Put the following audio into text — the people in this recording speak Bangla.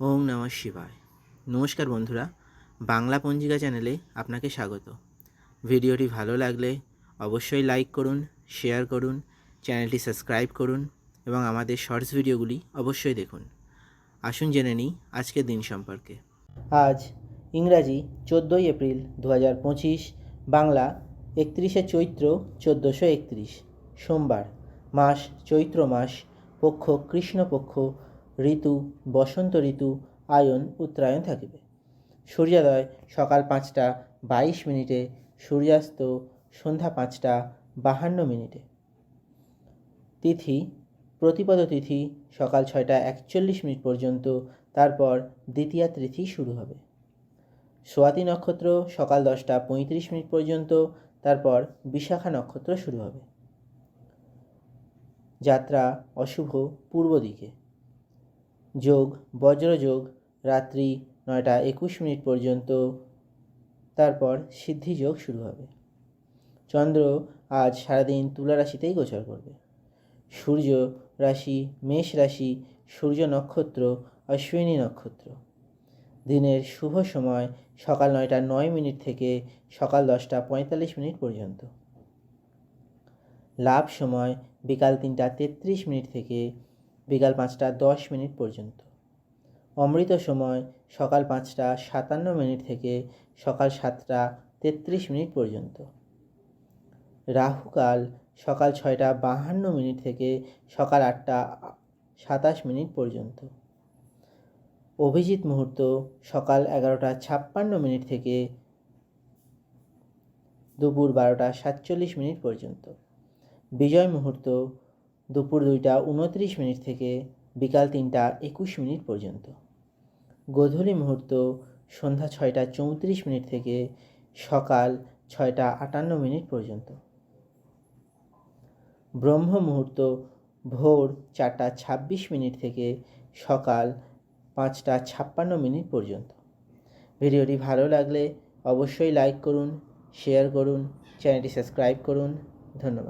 ওম নমঃ শিবায়। নমস্কার বন্ধুরা, বাংলা পঞ্জিকা চ্যানেলে আপনাকে স্বাগত। ভিডিওটি ভালো লাগলে অবশ্যই লাইক করুন, শেয়ার করুন, চ্যানেলটি সাবস্ক্রাইব করুন এবং আমাদের শর্টস ভিডিওগুলি অবশ্যই দেখুন। আসুন জেনে নিই আজকের দিন সম্পর্কে। আজ ইংরাজি চোদ্দোই এপ্রিল দু হাজার পঁচিশ, বাংলা একত্রিশে চৈত্র চোদ্দোশো একত্রিশ, সোমবার, মাস চৈত্র মাস, পক্ষ কৃষ্ণপক্ষ ঋতু, বসন্ত ঋতু, আয়ন, উত্তরায়ণ থাকিবে। সূর্যোদয় সকাল পাঁচটা, বাইশ মিনিটে, সূর্যাস্ত সন্ধ্যা পাঁচটা, বাহান্ন মিনিটে। তিথি, প্রতিপদ তিথি সকাল ছয়টা একচল্লিশ মিনিট পর্যন্ত, তারপর দ্বিতীয়া তিথি শুরু হবে। সোয়াতি নক্ষত্র সকাল দশটা পঁয়ত্রিশ মিনিট পর্যন্ত, তারপর বিশাখা নক্ষত্র শুরু হবে। যাত্রা অশুভ পূর্ব দিকে। যোগ, বজ্রযোগ, রাত্রি নয়টা একুশ মিনিট পর্যন্ত। তারপর সিদ্ধিযোগ শুরু হবে। চন্দ্র আজ সারাদিন তুলা রাশিতেই গোচর করবে। সূর্য রাশি, মেষ রাশি, সূর্য নক্ষত্র অশ্বিনী নক্ষত্র। দিনের শুভ সময় সকাল নয়টা নয় মিনিট থেকে সকাল দশটা পঁয়তাল্লিশ মিনিট পর্যন্ত। লাভ সময় বিকাল তিনটা তেত্রিশ মিনিট থেকে বিকাল পাঁচটা দশ মিনিট পর্যন্ত। অমৃত সময় সকাল পাঁচটা সাতান্ন মিনিট থেকে সকাল সাতটা তেত্রিশ মিনিট পর্যন্ত। রাহুকাল সকাল ছয়টা বাহান্ন মিনিট থেকে সকাল আটটা সাতাশ মিনিট পর্যন্ত। অভিজিৎ মুহূর্ত সকাল এগারোটা ছাপ্পান্ন মিনিট থেকে দুপুর বারোটা সাতচল্লিশ মিনিট পর্যন্ত। বিজয় মুহূর্ত দুপুর দুইটা উনত্রিশ মিনিট থেকে বিকাল তিনটা একুশ মিনিট পর্যন্ত। গোধূলি মুহূর্ত সন্ধ্যা ছয়টা চৌত্রিশ মিনিট থেকে সকাল ছয়টা আটান্ন মিনিট পর্যন্ত। ব্রহ্ম মুহূর্ত ভোর চারটা ছাব্বিশ মিনিট থেকে সকাল পাঁচটা ছাপ্পান্ন মিনিট পর্যন্ত। ভিডিওটি ভালো লাগলে অবশ্যই লাইক করুন, শেয়ার করুন, চ্যানেলটি সাবস্ক্রাইব করুন। ধন্যবাদ।